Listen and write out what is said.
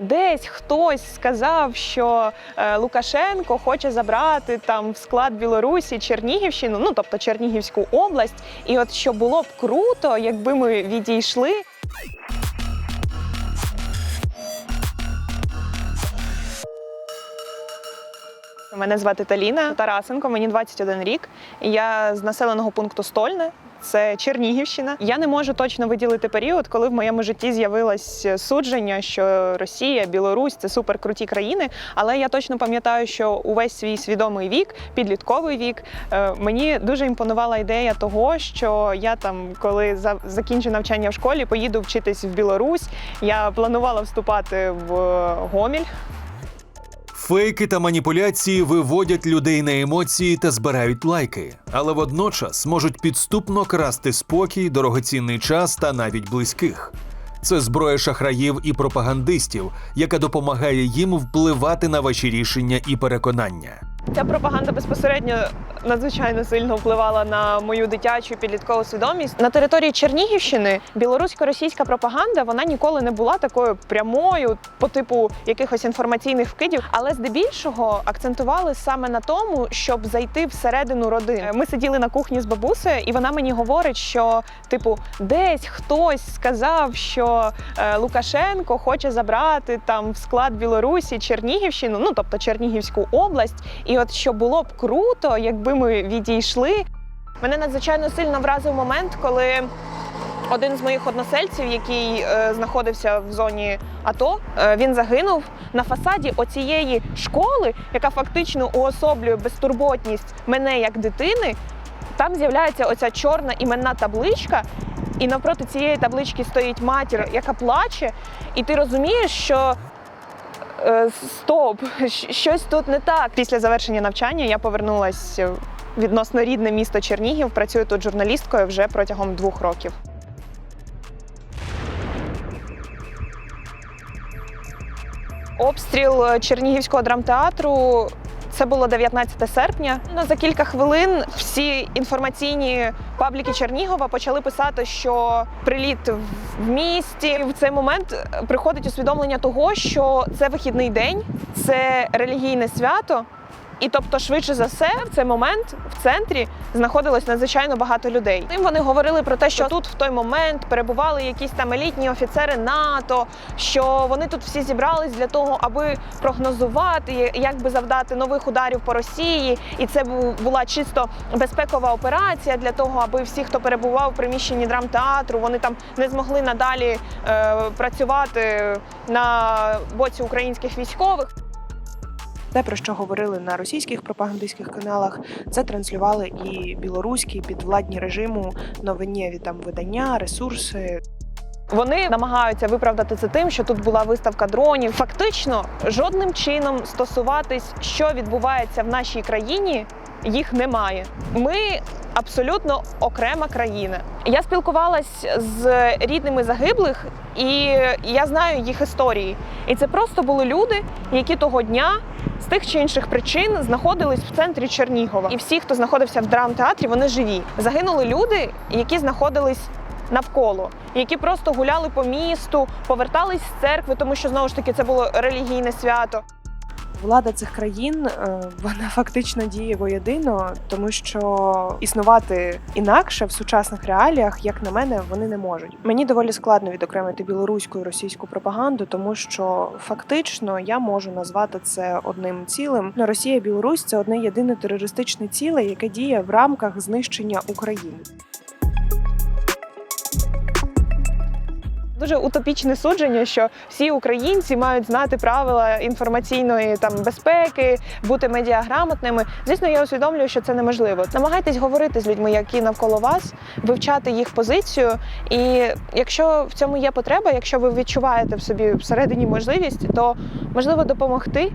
Десь хтось сказав, що е, Лукашенко хоче забрати там в склад Білорусі Чернігівщину, ну тобто Чернігівську область. І от що було б круто, якби ми відійшли. Мене звати Таліна Тарасенко, мені 21 рік. Я з населеного пункту Стольне. Це Чернігівщина. Я не можу точно виділити період, коли в моєму житті з'явилось судження, що Росія, Білорусь це суперкруті країни. Але я точно пам'ятаю, що увесь свій свідомий вік, підлітковий вік, е, мені дуже імпонувала ідея того, що я там, коли закінчу навчання в школі, поїду вчитись в Білорусь. Я планувала вступати в е, Гоміль. Фейки та маніпуляції виводять людей на емоції та збирають лайки, але водночас можуть підступно красти спокій, дорогоцінний час та навіть близьких. Це зброя шахраїв і пропагандистів, яка допомагає їм впливати на ваші рішення і переконання. Ця пропаганда безпосередньо надзвичайно сильно впливала на мою дитячу підліткову свідомість. На території Чернігівщини білорусько-російська пропаганда вона ніколи не була такою прямою по типу якихось інформаційних вкидів, але здебільшого акцентували саме на тому, щоб зайти всередину родини. Ми сиділи на кухні з бабусею, і вона мені говорить, що типу десь хтось сказав, що е, Лукашенко хоче забрати там в склад Білорусі Чернігівщину, ну тобто Чернігівську область. І от що було б круто, якби ми відійшли. Мене надзвичайно сильно вразив момент, коли один з моїх односельців, який е, знаходився в зоні АТО, е, він загинув на фасаді оцієї школи, яка фактично уособлює безтурботність мене як дитини. Там з'являється оця чорна іменна табличка, і навпроти цієї таблички стоїть матір, яка плаче, і ти розумієш, що стоп, щось тут не так. Після завершення навчання я повернулася в відносно рідне місто Чернігів. Працюю тут журналісткою вже протягом двох років. Обстріл е, Чернігівського драмтеатру. Це було 19 серпня. Ну, за кілька хвилин всі інформаційні пабліки Чернігова почали писати, що приліт в місті. В цей момент е, приходить усвідомлення того, що це вихідний день, це релігійне свято. І тобто, швидше за все, в цей момент в центрі знаходилось надзвичайно багато людей. Їм вони говорили про те, що тут в той момент перебували якісь там елітні офіцери НАТО, що вони тут всі зібрались для того, аби прогнозувати, як би завдати нових ударів по Росії. І це була чисто безпекова операція для того, аби всі, хто перебував в приміщенні драмтеатру, вони там не змогли надалі е, працювати на боці українських військових. Те, про що говорили на російських пропагандистських каналах, це транслювали і білоруські підвладні режиму новинєві там видання, ресурси. Вони намагаються виправдати це тим, що тут була виставка дронів. Фактично, жодним чином стосуватись, що відбувається в нашій країні, їх немає. Ми абсолютно окрема країна. Я спілкувалась з рідними загиблих, і я знаю їх історії. І це просто були люди, які того дня з тих чи інших причин знаходились в центрі Чернігова. І всі, хто знаходився в драмтеатрі, вони живі. Загинули люди, які знаходились навколо, які просто гуляли по місту, повертались з церкви, тому що знову ж таки це було релігійне свято. Влада цих країн е, вона фактично діє воєдино, тому що існувати інакше в сучасних реаліях, як на мене, вони не можуть. Мені доволі складно відокремити білоруську і російську пропаганду, тому що фактично я можу назвати це одним цілим. Ну, Росія Білорусь це одне єдине терористичне ціле, яке діє в рамках знищення України. Дуже утопічне судження, що всі українці мають знати правила інформаційної там безпеки, бути медіаграмотними. Звісно, я усвідомлюю, що це неможливо. Намагайтесь говорити з людьми, які навколо вас, вивчати їх позицію. І якщо в цьому є потреба, якщо ви відчуваєте в собі всередині можливість, то можливо допомогти.